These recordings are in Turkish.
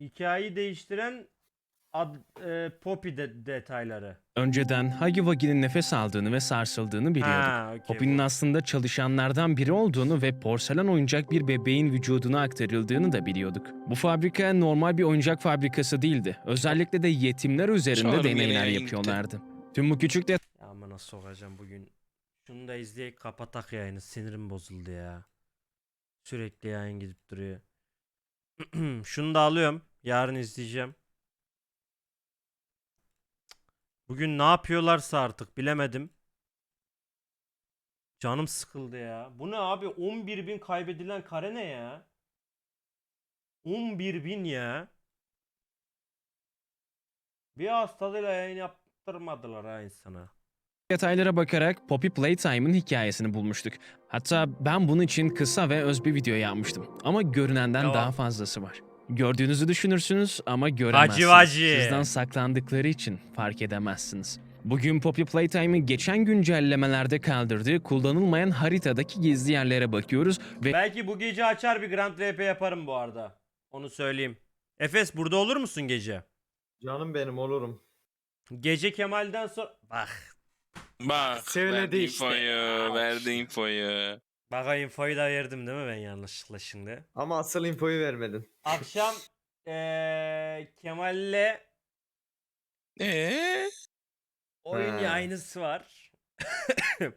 hikayeyi değiştiren ad, e, Poppy de, detayları. Önceden Huggy Wuggy'nin nefes aldığını ve sarsıldığını biliyorduk. Ha, okey. Poppy'nin aslında çalışanlardan biri olduğunu ve porselen oyuncak bir bebeğin vücuduna aktarıldığını da biliyorduk. Bu fabrika normal bir oyuncak fabrikası değildi. Özellikle de yetimler üzerinde Sanırım yine deneyler yayın yapıyorlardı. Tüm bu küçük Ya amına sokacağım bugün. Şunu da izleyip kapatak yayını. Sinirim bozuldu ya. Sürekli yayın gidip duruyor. Şunu da alıyorum. Yarın izleyeceğim. Bugün ne yapıyorlarsa artık bilemedim. Canım sıkıldı ya. Bu ne abi? 11 bin kaybedilen kare ne ya? 11 bin ya. Bir hastalığıyla yayın yaptırmadılar ha insana. Detaylara bakarak Poppy Playtime'ın hikayesini bulmuştuk. Hatta ben bunun için kısa ve öz bir video yapmıştım. Ama görünenden Devam. daha fazlası var. Gördüğünüzü düşünürsünüz ama göremezsiniz. vacı. Sizden saklandıkları için fark edemezsiniz. Bugün Poppy Playtime'ın geçen güncellemelerde kaldırdığı kullanılmayan haritadaki gizli yerlere bakıyoruz ve Belki bu gece açar bir Grand RP yaparım bu arada. Onu söyleyeyim. Efes burada olur musun gece? Canım benim olurum. Gece Kemal'den sonra... Bak. Bak Söyledi verdi işte. infoyu, verdi infoyu. Bak infoyu da verdim değil mi ben yanlışlıkla şimdi? Ama asıl infoyu vermedin. Akşam eee Kemal'le Eee? oyun Ha. yayınısı var.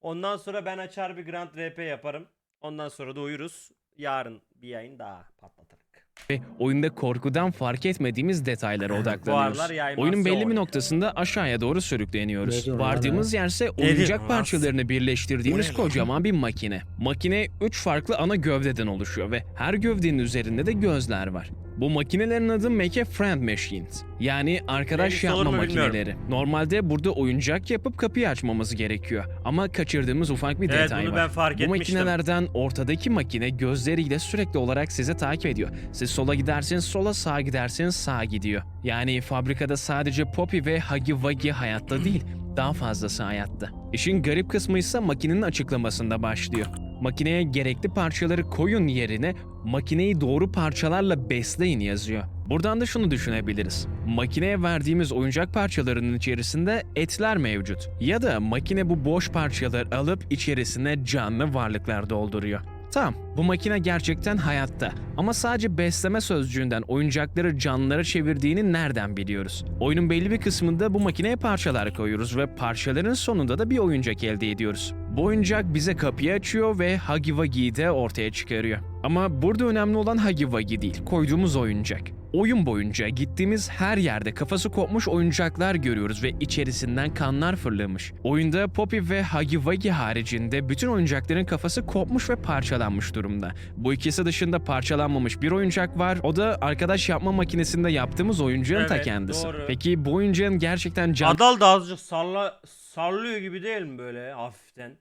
Ondan sonra ben açar bir Grand RP yaparım. Ondan sonra da uyuruz. Yarın bir yayın daha patlatırız. Ve oyunda korkudan fark etmediğimiz detaylara odaklanıyoruz. Oyunun belli bir noktasında aşağıya doğru sürükleniyoruz. Vardığımız yerse oyuncak diyorsun parçalarını birleştirdiğimiz lan? kocaman bir makine. Makine 3 farklı ana gövdeden oluşuyor ve her gövdenin üzerinde de gözler var. Bu makinelerin adı Make a Friend Machines. Yani arkadaş Neyse yapma mu bilmiyorum. makineleri. Normalde burada oyuncak yapıp kapıyı açmamız gerekiyor. Ama kaçırdığımız ufak bir Evet detay bunu var. ben fark Bu etmiştim. makinelerden ortadaki makine gözleriyle sürekli olarak sizi takip ediyor. Siz sola giderseniz sola, sağa giderseniz sağa gidiyor. Yani fabrikada sadece Poppy ve Huggy Wuggy hayatta değil, daha fazlası hayatta. İşin garip kısmı ise makinenin açıklamasında başlıyor. Makineye gerekli parçaları koyun yerine makineyi doğru parçalarla besleyin yazıyor. Buradan da şunu düşünebiliriz. Makineye verdiğimiz oyuncak parçalarının içerisinde etler mevcut. Ya da makine bu boş parçaları alıp içerisine canlı varlıklar dolduruyor. Tamam, bu makine gerçekten hayatta. Ama sadece besleme sözcüğünden oyuncakları canlılara çevirdiğini nereden biliyoruz? Oyunun belli bir kısmında bu makineye parçalar koyuyoruz ve parçaların sonunda da bir oyuncak elde ediyoruz. Bu oyuncak bize kapıyı açıyor ve Wuggy'yi de ortaya çıkarıyor. Ama burada önemli olan Huggy Wuggy değil, koyduğumuz oyuncak. Oyun boyunca gittiğimiz her yerde kafası kopmuş oyuncaklar görüyoruz ve içerisinden kanlar fırlamış. Oyunda Poppy ve Huggy Wuggy haricinde bütün oyuncakların kafası kopmuş ve parçalanmış durumda. Bu ikisi dışında parçalanmamış bir oyuncak var. O da arkadaş yapma makinesinde yaptığımız oyuncağın ta Evet, kendisi. doğru. Peki bu oyuncağın gerçekten can Adal da azıcık salla, sallıyor gibi değil mi böyle hafiften?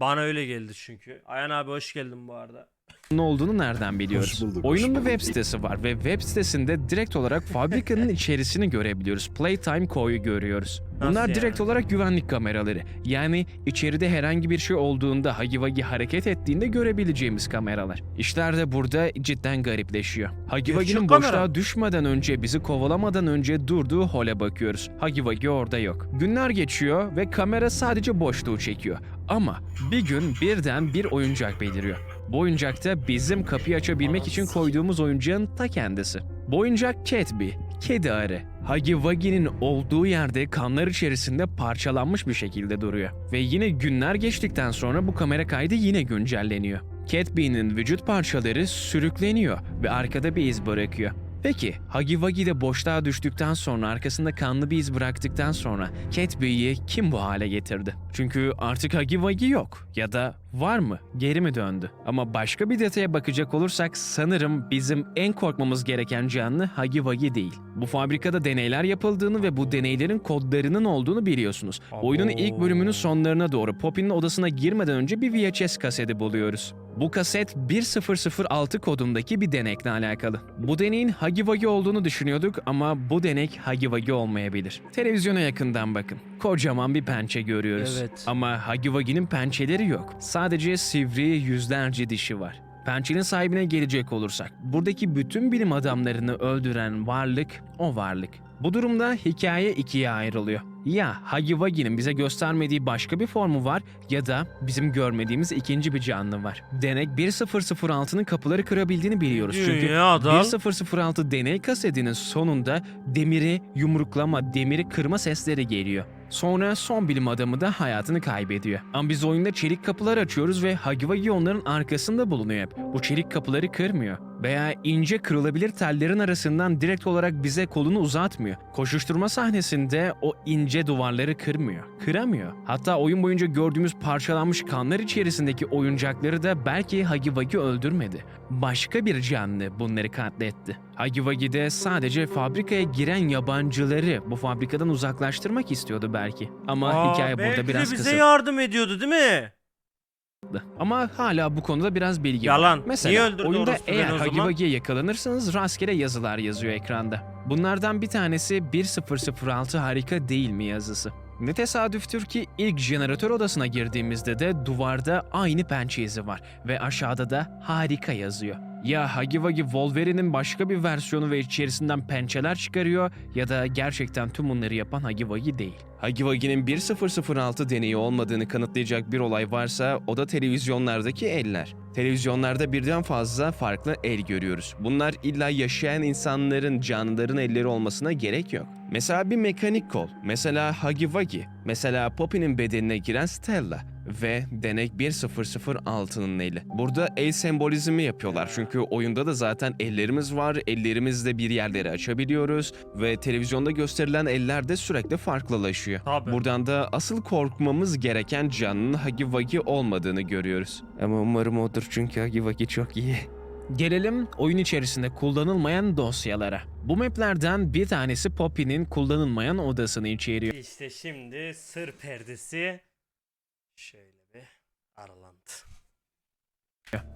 Bana öyle geldi çünkü. Ayhan abi hoş geldin bu arada. Ne olduğunu nereden biliyoruz? Hoş bulduk, Oyunun hoş bir web sitesi var ve web sitesinde direkt olarak fabrikanın içerisini görebiliyoruz. Playtime Co'yu görüyoruz. Bunlar Nasıl direkt yani? olarak güvenlik kameraları. Yani içeride herhangi bir şey olduğunda, Huggy Wuggy hareket ettiğinde görebileceğimiz kameralar. İşler de burada cidden garipleşiyor. Huggy Gerçek Wuggy'nin kamera. boşluğa düşmeden önce, bizi kovalamadan önce durduğu hole bakıyoruz. Huggy Wuggy orada yok. Günler geçiyor ve kamera sadece boşluğu çekiyor. Ama bir gün birden bir oyuncak beliriyor. Bu oyuncak bizim kapıyı açabilmek için koyduğumuz oyuncağın ta kendisi. Bu oyuncak Catby, kedi arı. Huggy Wuggy'nin olduğu yerde kanlar içerisinde parçalanmış bir şekilde duruyor. Ve yine günler geçtikten sonra bu kamera kaydı yine güncelleniyor. Catby'nin vücut parçaları sürükleniyor ve arkada bir iz bırakıyor. Peki, Huggy Wuggy de boşluğa düştükten sonra arkasında kanlı bir iz bıraktıktan sonra Catby'yi kim bu hale getirdi? Çünkü artık Huggy Wuggy yok. Ya da var mı? Geri mi döndü? Ama başka bir detaya bakacak olursak sanırım bizim en korkmamız gereken canlı Huggy Wuggy değil. Bu fabrikada deneyler yapıldığını ve bu deneylerin kodlarının olduğunu biliyorsunuz. Oyunun ilk bölümünün sonlarına doğru Poppy'nin odasına girmeden önce bir VHS kaseti buluyoruz. Bu kaset 1006 kodundaki bir denekle alakalı. Bu deneyin Wuggy olduğunu düşünüyorduk ama bu denek Wuggy olmayabilir. Televizyona yakından bakın. Kocaman bir pençe görüyoruz. Evet. Ama Huggy Wuggy'nin pençeleri yok. Sadece sivri yüzlerce dişi var. Pençenin sahibine gelecek olursak, buradaki bütün bilim adamlarını öldüren varlık o varlık. Bu durumda hikaye ikiye ayrılıyor. Ya Hagi Wagi'nin bize göstermediği başka bir formu var ya da bizim görmediğimiz ikinci bir canlı var. Denek 1006'nın kapıları kırabildiğini biliyoruz çünkü Dünya dal. 1006 deney kasetinin sonunda demiri yumruklama, demiri kırma sesleri geliyor. Sonra son bilim adamı da hayatını kaybediyor. Ama biz oyunda çelik kapılar açıyoruz ve Hagiwagi onların arkasında bulunuyor hep. Bu çelik kapıları kırmıyor. Veya ince kırılabilir tellerin arasından direkt olarak bize kolunu uzatmıyor. Koşuşturma sahnesinde o ince duvarları kırmıyor. Kıramıyor. Hatta oyun boyunca gördüğümüz parçalanmış kanlar içerisindeki oyuncakları da belki Hagiwagi öldürmedi. Başka bir canlı bunları katletti. Hagiwagi de sadece fabrikaya giren yabancıları bu fabrikadan uzaklaştırmak istiyordu belki. Ama Aa, hikaye burada biraz bize kısıtlı. yardım ediyordu değil mi? Ama hala bu konuda biraz bilgi var. Yalan. Mesela Niye öldürdü oyunda orospu beni eğer o zaman? Yakalanırsanız rastgele yazılar yazıyor ekranda. Bunlardan bir tanesi 1006 harika değil mi yazısı. Ne tesadüftür ki ilk jeneratör odasına girdiğimizde de duvarda aynı pençe izi var ve aşağıda da harika yazıyor. Ya Hagiwagi Wolverine'in başka bir versiyonu ve içerisinden pençeler çıkarıyor ya da gerçekten tüm bunları yapan Hagiwagi değil. Hagiwagi'nin 1006 deneyi olmadığını kanıtlayacak bir olay varsa o da televizyonlardaki eller. Televizyonlarda birden fazla farklı el görüyoruz. Bunlar illa yaşayan insanların, canlıların elleri olmasına gerek yok. Mesela bir mekanik kol, mesela Hagiwagi, mesela Poppy'nin bedenine giren Stella ve denek 1006'nın eli. Burada el sembolizmi yapıyorlar çünkü oyunda da zaten ellerimiz var, ellerimizle bir yerleri açabiliyoruz ve televizyonda gösterilen eller de sürekli farklılaşıyor. Tabii. Buradan da asıl korkmamız gereken canlının Hagiwagi olmadığını görüyoruz. Ama umarım odur çünkü Hagiwagi çok iyi. Gelelim oyun içerisinde kullanılmayan dosyalara. Bu maplerden bir tanesi Poppy'nin kullanılmayan odasını içeriyor. İşte şimdi sır perdesi şöyle bir aralandı.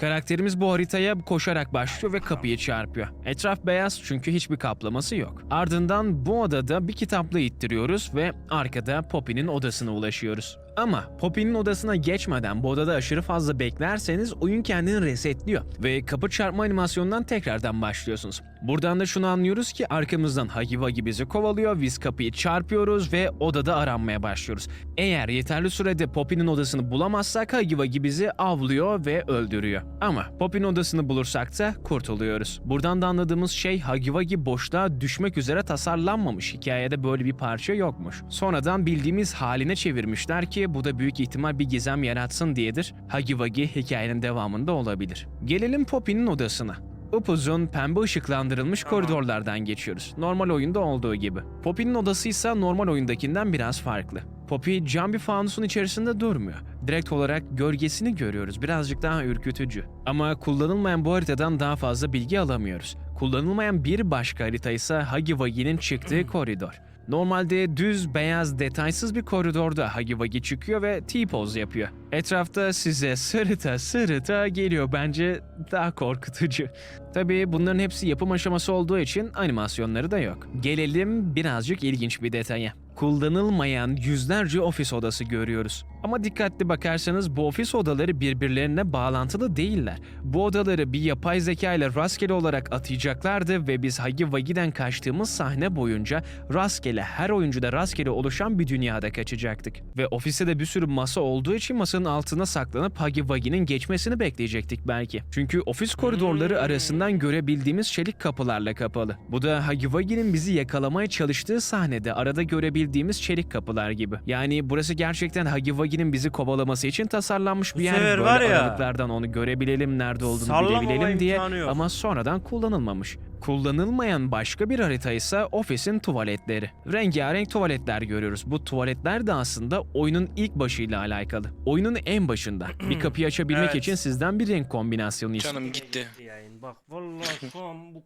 Karakterimiz bu haritaya koşarak başlıyor ve kapıyı çarpıyor. Etraf beyaz çünkü hiçbir kaplaması yok. Ardından bu odada bir kitapla ittiriyoruz ve arkada Poppy'nin odasına ulaşıyoruz. Ama Poppy'nin odasına geçmeden bu odada aşırı fazla beklerseniz oyun kendini resetliyor ve kapı çarpma animasyonundan tekrardan başlıyorsunuz. Buradan da şunu anlıyoruz ki arkamızdan Hagiwagi bizi kovalıyor, biz kapıyı çarpıyoruz ve odada aranmaya başlıyoruz. Eğer yeterli sürede Poppy'nin odasını bulamazsak Hagiwagi bizi avlıyor ve öldürüyor. Ama Poppy'nin odasını bulursak da kurtuluyoruz. Buradan da anladığımız şey Hagiwagi boşluğa düşmek üzere tasarlanmamış. Hikayede böyle bir parça yokmuş. Sonradan bildiğimiz haline çevirmişler ki bu da büyük ihtimal bir gizem yaratsın diyedir. Hagiwagi hikayenin devamında olabilir. Gelelim Poppy'nin odasına. Upuzun pembe ışıklandırılmış koridorlardan geçiyoruz. Normal oyunda olduğu gibi. Poppy'nin odası ise normal oyundakinden biraz farklı. Poppy cam bir fanusun içerisinde durmuyor. Direkt olarak gölgesini görüyoruz. Birazcık daha ürkütücü. Ama kullanılmayan bu haritadan daha fazla bilgi alamıyoruz. Kullanılmayan bir başka harita ise Hagiwagi'nin çıktığı koridor. Normalde düz, beyaz, detaysız bir koridorda Hagiwagi çıkıyor ve T-pose yapıyor. Etrafta size sırıta sırıta geliyor bence daha korkutucu. Tabii bunların hepsi yapım aşaması olduğu için animasyonları da yok. Gelelim birazcık ilginç bir detaya. Kullanılmayan yüzlerce ofis odası görüyoruz. Ama dikkatli bakarsanız bu ofis odaları birbirlerine bağlantılı değiller. Bu odaları bir yapay zeka ile rastgele olarak atayacaklardı ve biz Hagiwagi'den kaçtığımız sahne boyunca rastgele her oyuncuda rastgele oluşan bir dünyada kaçacaktık. Ve ofiste de bir sürü masa olduğu için masanın altına saklanıp Hagiwagi'nin geçmesini bekleyecektik belki. Çünkü ofis koridorları arasından görebildiğimiz çelik kapılarla kapalı. Bu da Hagiwagi'nin bizi yakalamaya çalıştığı sahnede arada görebildiğimiz çelik kapılar gibi. Yani burası gerçekten Hagiwagi'nin bizi kovalaması için tasarlanmış bir yer. Böyle var ya, aralıklardan onu görebilelim, nerede olduğunu bilebilelim diye yok. ama sonradan kullanılmamış. Kullanılmayan başka bir harita ise ofisin tuvaletleri. Rengarenk tuvaletler görüyoruz. Bu tuvaletler de aslında oyunun ilk başıyla alakalı. Oyunun en başında. bir kapıyı açabilmek Evet. için sizden bir renk kombinasyonu istiyor. Canım gitti. Yayın. Bak vallahi şu an bu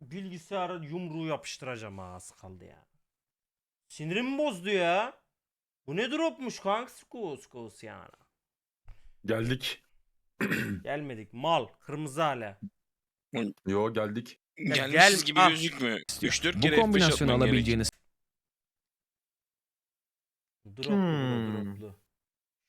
bilgisayara yumruğu yapıştıracağım ha az kaldı ya. Sinirim bozdu ya. Bu ne dropmuş kanka skus skus yani. Geldik. Gelmedik mal kırmızı hala. Yo geldik. Gelmişiz gel- gibi ah. gözükmüyor. 3-4 Bu kere F5 kombinasyonu atman gerek. alabileceğiniz Droplu Hmm. bro, droplu.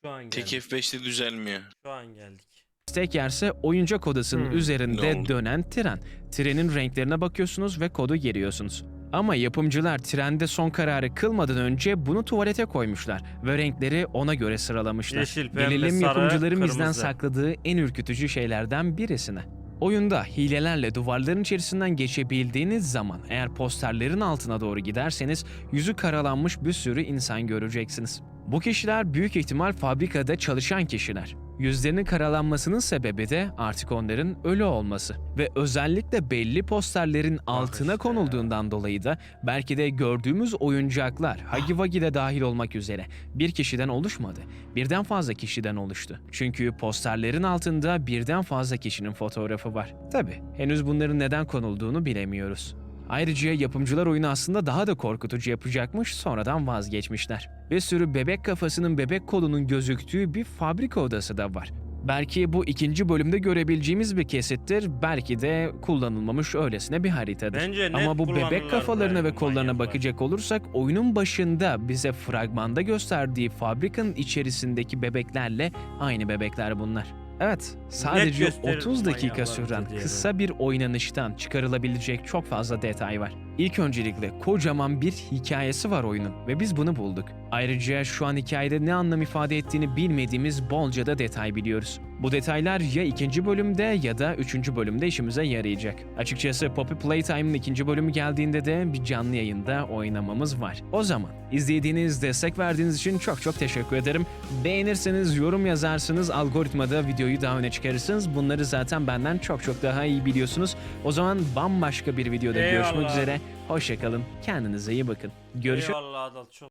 Şu an Tek geldik. F5'te düzelmiyor. Şu an geldik. destek yerse oyuncak odasının Hmm, üzerinde oldu? dönen tren. Trenin renklerine bakıyorsunuz ve kodu giriyorsunuz. Ama yapımcılar trende son kararı kılmadan önce bunu tuvalete koymuşlar ve renkleri ona göre sıralamışlar. Yeşil, pembe, Gelelim sarı, yapımcıların bizden kırmızı. sakladığı en ürkütücü şeylerden birisine. Oyunda hilelerle duvarların içerisinden geçebildiğiniz zaman eğer posterlerin altına doğru giderseniz yüzü karalanmış bir sürü insan göreceksiniz. Bu kişiler büyük ihtimal fabrikada çalışan kişiler. Yüzlerinin karalanmasının sebebi de artık onların ölü olması ve özellikle belli posterlerin altına işte konulduğundan dolayı da belki de gördüğümüz oyuncaklar Huggy Wuggy de dahil olmak üzere bir kişiden oluşmadı. Birden fazla kişiden oluştu. Çünkü posterlerin altında birden fazla kişinin fotoğrafı var. Tabi henüz bunların neden konulduğunu bilemiyoruz. Ayrıca yapımcılar oyunu aslında daha da korkutucu yapacakmış sonradan vazgeçmişler. Bir sürü bebek kafasının bebek kolunun gözüktüğü bir fabrika odası da var. Belki bu ikinci bölümde görebileceğimiz bir kesittir, belki de kullanılmamış öylesine bir haritadır. Bence Ama bu bebek kafalarına ve kollarına bakacak olursak oyunun başında bize fragmanda gösterdiği fabrikanın içerisindeki bebeklerle aynı bebekler bunlar. Evet, sadece gösterir 30 bu dakika süren kısa bir oynanıştan çıkarılabilecek çok fazla detay var. İlk öncelikle kocaman bir hikayesi var oyunun ve biz bunu bulduk. Ayrıca şu an hikayede ne anlam ifade ettiğini bilmediğimiz bolca da detay biliyoruz. Bu detaylar ya ikinci bölümde ya da üçüncü bölümde işimize yarayacak. Açıkçası Poppy Playtime'ın ikinci bölümü geldiğinde de bir canlı yayında oynamamız var. O zaman izlediğiniz, destek verdiğiniz için çok çok teşekkür ederim. Beğenirseniz, yorum yazarsınız, algoritmada videoyu daha öne çıkarırsınız. Bunları zaten benden çok çok daha iyi biliyorsunuz. O zaman bambaşka bir videoda görüşmek Eyvallah. üzere. Hoşçakalın, kendinize iyi bakın. Görüşürüz. Eyvallah Adal çok